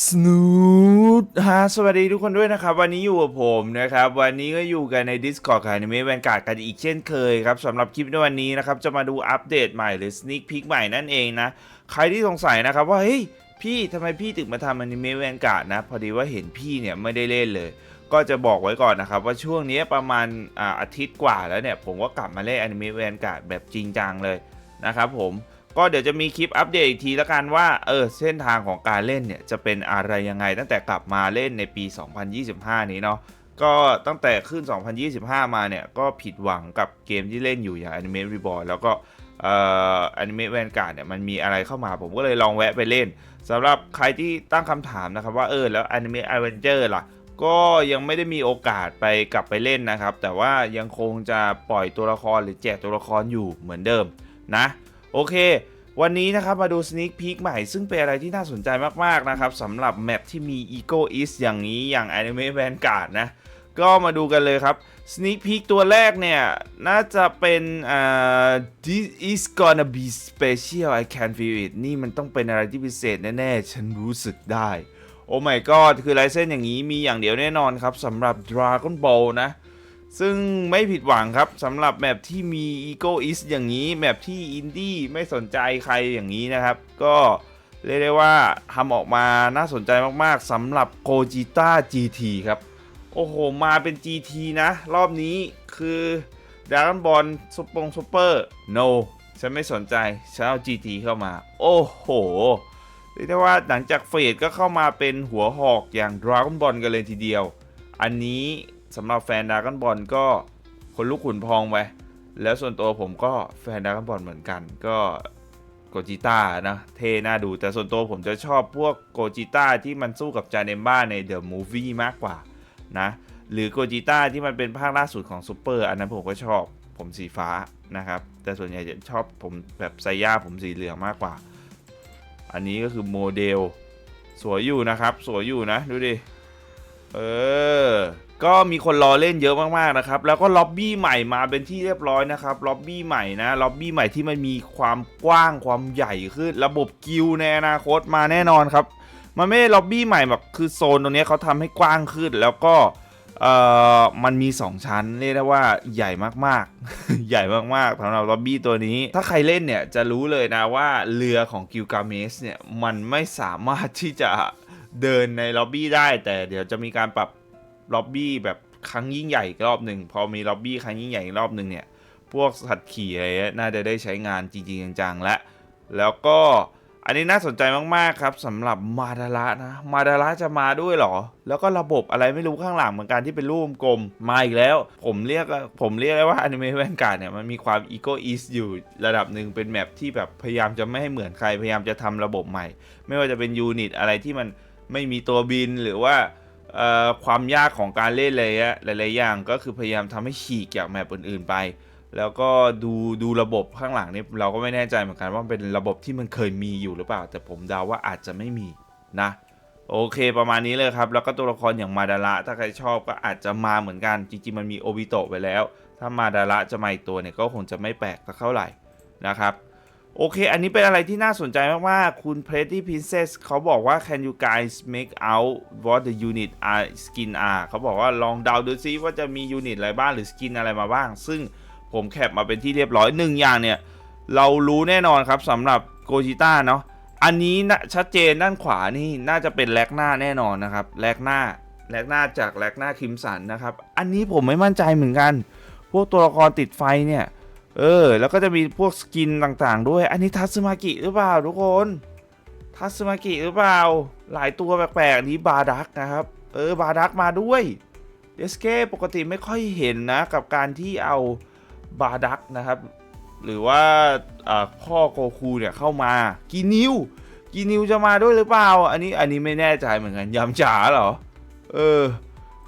สนูดฮะสวัสดีทุกคนด้วยนะครับ วันนี้อยู่กับผมนะครับ วันนี้ก็อยู่กันใน Discord ของ Anime Vanguard กันอีกเช่นเคยครับสำหรับคลิปในวันนี้นะครับ จะมาดูอัปเดตใหม่หรือ Sneak Peek ใหม่นั่นเองนะ ใครที่สงสัยนะครับว่า เฮ้ย พี่ทำไมพี่ถึงมาทำ Anime Vanguard นะ พอดีว่าเห็นพี่เนี่ยไม่ได้เล่นเลย ก็จะบอกไว้ก่อนนะครับ ว่าช่วงนี้ประมาณอาอาทิตย์กว่าแล้วเนี่ย ผมก็กลับมาเล่น Anime Vanguard แบบจริงจังเลยนะครับผม ก็เดี๋ยวจะมีคลิปอัปเดตอีกทีล้วกันว่าเออเส้นทางของการเล่นเนี่ยจะเป็นอะไรยังไง ตั้งแต่กลับมาเล่นในปี 2025 นี้เนาะก็ตั้งแต่ขึ้น 2025 มาเนี่ยก็ผิดหวังกับเกมที่เล่นอยู่อย่าง Anime Reborn แล้วก็เอ่อ Anime Vanguard เนี่ยมันมีอะไรเข้ามาผมก็เลยลองแวะไปเล่นสำหรับใครที่ตั้งคำถามนะครับว่าเออแล้ว Anime Avenger ล่ะ ก็ยังไม่ได้มีโอกาสไปกลับไปเล่นนะครับ แต่ว่ายังคงจะปล่อยตัวละครหรือแจกตัวละครอยู่เหมือนเดิมนะ โอเค วันนี้นะครับมาดู Sneak Peek ใหม่ ซึ่งเป็นอะไรที่น่าสนใจมาก ๆ นะครับสำหรับแมปที่มี Ego East อย่างนี้อย่าง Anime Vanguard นะ ก็มาดูกันเลยครับ Sneak Peek ตัวแรกเนี่ย น่าจะเป็นอ่า This is gonna be special I can feel it นี่มันต้องเป็นอะไรที่พิเศษแน่ ๆ ฉันรู้สึกได้ โอ้ my god คือลายเส้นอย่างนี้มีอย่างเดียวแน่นอนครับสำหรับ Dragon Ball นะ ซึ่งไม่ผิดหวังครับสำหรับแมปที่มี Ego Is อย่างนี้ แมปที่อินดี้ไม่สนใจใครอย่างนี้นะครับ ก็เรียกได้ว่าทำออกมาน่าสนใจมากๆสำหรับ Gogeta GT ครับ โอ้โห มาเป็น GT นะ รอบนี้คือ Dragon Ball ซุปปงซุปเปอร์ no ฉันไม่สนใจฉันเอา GT เข้ามา โอ้โหเรียกได้ว่าหลังจากเฟดก็เข้ามาเป็นหัวหอกอย่าง Dragon Ball กันเลยทีเดียว อันนี้ สำหรับแฟน Dragon Ball ก็คนลุกขุนพองไปแล้วส่วนตัวผมก็แฟน Dragon Ball เหมือนกัน ก็โกจิต้านะเท่น่าดูแต่ส่วนตัวผมจะชอบพวกโกจิต้าที่มันสู้กับจาเนมบ้าใน The Movie มากกว่านะหรือโกจิต้าที่มันเป็นภาคล่าสุดของซูเปอร์อันนั้นผมก็ชอบผมสีฟ้านะครับ แต่ส่วนใหญ่จะชอบผมแบบไซย่าผมสีเหลืองมากกว่า อันนี้ก็คือโมเดล สวยอยู่นะครับ สวยอยู่นะ ดูดิ เออ ก็มีคนรอเล่นเยอะมากๆนะครับ แล้วก็ล็อบบี้ใหม่มาเป็นที่เรียบร้อยนะครับ ล็อบบี้ใหม่นะ ล็อบบี้ใหม่ที่มันมีความกว้างความใหญ่ขึ้น ระบบกิลในอนาคตมาแน่นอนครับ มันไม่ล็อบบี้ใหม่แบบคือโซนตรงนี้เขาทำให้กว้างขึ้น แล้วก็เอ่อมันมี 2 ชั้นเรียกได้ว่าใหญ่มากๆ ใหญ่มากๆสำหรับล็อบบี้ตัวนี้ ถ้าใครเล่นเนี่ยจะรู้เลยนะว่าเรือของกิลกาเมสเนี่ยมันไม่สามารถที่จะเดินในล็อบบี้ได้ แต่เดี๋ยวจะมีการปรับ ล็อบบี้แบบครั้งยิ่งใหญ่อีกรอบหนึ่งพอมีล็อบบี้ครั้งยิ่งใหญ่อีกรอบหนึ่งเนี่ยพวกสัตว์ขี่อะไรน่าจะได้ใช้งานจริงๆจังๆและแล้วก็อันนี้น่าสนใจมากๆครับสำหรับมาดาระนะมาดาระจะมาด้วยหรอ แล้วก็ระบบอะไรไม่รู้ข้างหลังเหมือนกันที่เป็นรูปกลมมาอีกแล้ว ผมเรียกผมเรียกได้ว่าอนิเมะแวนการ์ดเนี่ยมันมีความอีโกอีสอยู่ระดับหนึ่งเป็นแมปที่แบบพยายามจะไม่ให้เหมือนใครพยายามจะทำระบบใหม่ ไม่ว่าจะเป็นยูนิตอะไรที่มันไม่มีตัวบินหรือว่า ความยากของการเล่นอะไรอะหลายๆอย่างก็คือพยายามทำให้ฉีกจากแมปอื่นๆไป แล้วก็ดูดูระบบข้างหลังนี่เราก็ไม่แน่ใจเหมือนกันว่าเป็นระบบที่มันเคยมีอยู่หรือเปล่า แต่ผมเดาว่าอาจจะไม่มีนะโอเคประมาณนี้เลยครับ แล้วก็ตัวละครอย่างมาดาระถ้าใครชอบก็อาจจะมาเหมือนกัน จริงๆ มันมีโอบิโตะไปแล้ว ถ้ามาดาระจะมาอีกตัวเนี่ยก็คงจะไม่แปลกเท่าไหร่นะครับ โอเค อันนี้เป็นอะไรที่น่าสนใจมาก ๆ คุณ Pretty Princess เขาบอกว่า can you guys make out what the unit are skin are เขาบอกว่าลองเดาดูซิว่าจะมียูนิตอะไรบ้างหรือสกินอะไรมาบ้าง ซึ่งผมแคปมาเป็นที่เรียบร้อยหนึ่งอย่างเนี่ย เรารู้แน่นอนครับสำหรับโกจิต้าเนาะ อันนี้นะชัดเจนด้านขวานี่น่าจะเป็นแลกหน้าแน่นอนนะครับ แลกหน้า แลกหน้าจากแลกหน้าคิมสันนะครับ อันนี้ผมไม่มั่นใจเหมือนกัน พวกตัวละครติดไฟเนี่ย เออ แล้วก็จะมีพวกสกินต่างๆ ด้วย อันนี้ทัซึมากิหรือเปล่าทุกคนทัซึมากิหรือเปล่า หลายตัวแปลกๆอันนี้บาดักนะครับ เออบาดักมาด้วยเดสเก้ปกติไม่ค่อยเห็นนะ กับการที่เอาบาดักนะครับ หรือว่าพ่อโกคูเนี่ยเข้ามากีนิวกีนิวจะมาด้วยหรือเปล่า อันนี้อันนี้ไม่แน่ใจเหมือนกันยำจ๋าเหรอ เออ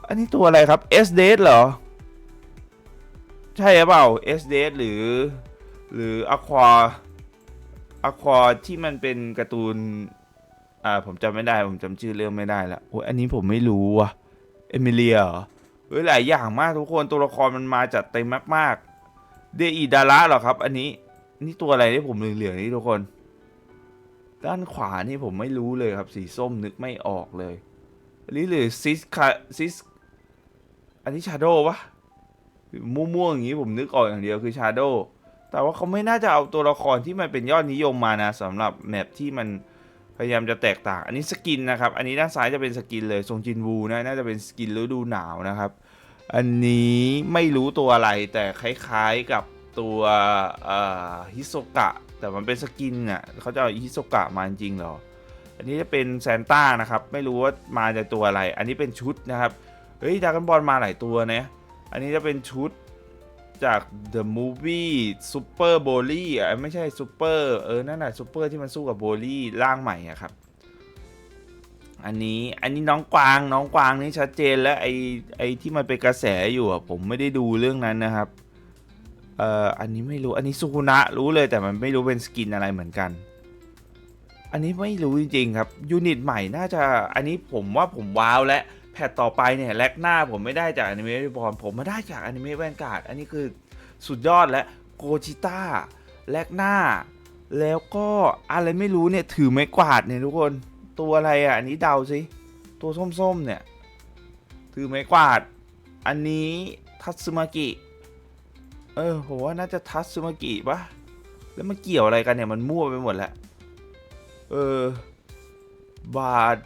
อันนี้ตัวอะไรครับ S d เหรอ ใช่หรือเปล่า S d หรือ หรือ Aqua Aqua ที่มันเป็นการ์ตูน อ่า ผมจำไม่ได้ ผมจำชื่อเรื่องไม่ได้ละโอ้ยอันนี้ผมไม่รู้ว่ะ เอมิเลียเหรอเฮ้ยหลายอย่างมากทุกคนตัวละครมันมาจัดเต็มมากๆ เดอีดาระเหรอครับ อันนี้ นี่ตัวอะไรที่ผมเหลืองๆนี่ทุกคน ด้านขวานี่ผมไม่รู้เลยครับ สีส้มนึกไม่ออกเลยอันนี้หรือซิสคาซิส อันนี้ชาโดวะ มั่วๆอย่างนี้ผมนึกออกอย่างเดียวคือชาโดแต่ว่าเขาไม่น่าจะเอาตัวละครที่มันเป็นยอดนิยมมานะสำหรับแมปที่มันพยายามจะแตกต่าง อันนี้สกินนะครับ อันนี้ด้านซ้ายจะเป็นสกินเลยทรงจินวูนะ น่าจะเป็นสกินฤดูหนาวนะครับ อันนี้ไม่รู้ตัวอะไรแต่คล้ายๆกับตัวฮิโซกะ แต่มันเป็นสกินอะเขาจะเอาฮิโซกะมาจริงหรอ อันนี้จะเป็นแซนต้านะครับ ไม่รู้ว่ามาจากตัวอะไร อันนี้เป็นชุดนะครับ เฮ้ยดากันบอลมาหลายตัวนะ อันนี้จะเป็นชุดจาก The Movie Super b o l y อะไม่ใช่ Super เออ นั่นแหละ Super ที่มันสู้กับโบลี่ร่างใหม่อะครับ อันนี้ อันนี้น้องกวาง น้องกวางนี่ชัดเจนแล้วไอไอที่มันเป็นกระแสอยู่อะผมไม่ได้ดูเรื่องนั้นนะครับ เอ่อ อันนี้ไม่รู้ อันนี้สุคุนะรู้เลยแต่มันไม่รู้เป็นสกินอะไรเหมือนกัน อันนี้ไม่รู้จริงๆครับ ยูนิตใหม่น่าจะ อันนี้ผมว่าผมว้าวและ แพทต่อไปเนี่ยแลกหน้าผมไม่ได้จากอนิเมะบอลผมมาได้จากอนิเมะแวนการ์ดอันนี้คือสุดยอดและโกจิต้าแลกหน้า แล้วก็อะไรไม่รู้เนี่ยถือไม้กวาดเนี่ยทุกคนตัวอะไรอะอันนี้เดาสิตัวส้มๆเนี่ยถือไม้กวาด อันนี้ทัตสึมากิเออผมว่าน่าจะทัตสึมากิปะแล้วมันเกี่ยวอะไรกันเนี่ยมันมั่วไปหมดแล้วเออบาด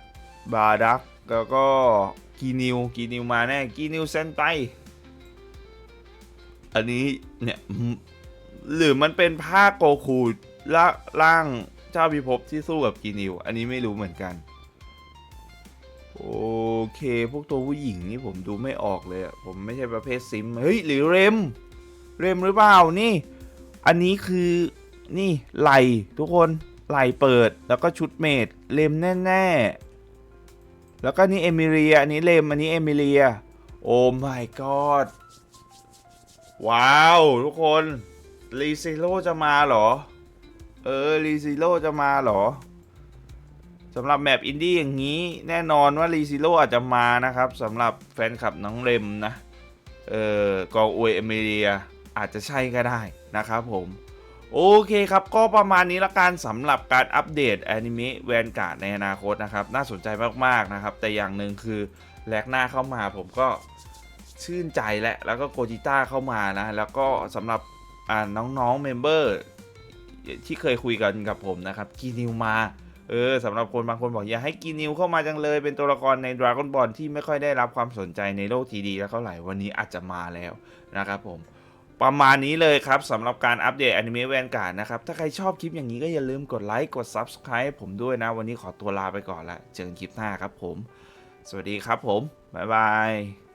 บาดัก แล้วก็กีนิวกีนิวมาแน่กีนิวเซนไปอันนี้เนี่ยหรือมันเป็นผ้าโกคูละร่างเจ้าพิภพที่สู้กับกีนิว อันนี้ไม่รู้เหมือนกัน โอเค พวกตัวผู้หญิงนี่ผมดูไม่ออกเลยผมไม่ใช่ประเภทซิม เฮ้ย หรือเรม เรมหรือเปล่า นี่ อันนี้คือนี่ไหลทุกคนไหลเปิดแล้วก็ชุดเมดเลมแน่ ๆ แล้วก็นี่เอมิเลีย อันนี้เลม อันนี้เอมิเลีย โอ้ my god ว้าว ทุกคนรีซิโร่จะมาเหรอ เออรีซิโร่จะมาเหรอสำหรับแมปอินดี้อย่างนี้แน่นอนว่ารีซิโร่อาจจะมานะครับสำหรับแฟนคลับน้องเรมนะ เออกองอวยเอมิเลียอาจจะใช่ก็ได้นะครับผม โอเคครับ ก็ประมาณนี้ละกันสำหรับการอัปเดตแอนิเมะแวนการ์ดในอนาคตนะครับ น่าสนใจมากๆนะครับ แต่อย่างหนึ่งคือแลกหน้าเข้ามาผมก็ชื่นใจและ แล้วก็โกจิต้าเข้ามานะ แล้วก็สำหรับน้องๆเมมเบอร์ที่เคยคุยกันกับผมนะครับกีนิวมาเออสำหรับคนบางคนบอกอย่าให้กีนิวเข้ามาจังเลย เป็นตัวละครใน Dragon Ball ที่ไม่ค่อยได้รับความสนใจในโลกทีดีแล้วเท่าไหร่วันนี้อาจจะมาแล้วนะครับผม ประมาณนี้เลยครับสำหรับการอัปเดตอนิเมะแวนการ์ดนะครับ ถ้าใครชอบคลิปอย่างนี้ก็อย่าลืมกดไลค์กด Subscribe ผมด้วยนะ วันนี้ขอตัวลาไปก่อนละเจอกันคลิปหน้าครับผม สวัสดีครับผม บ๊ายบาย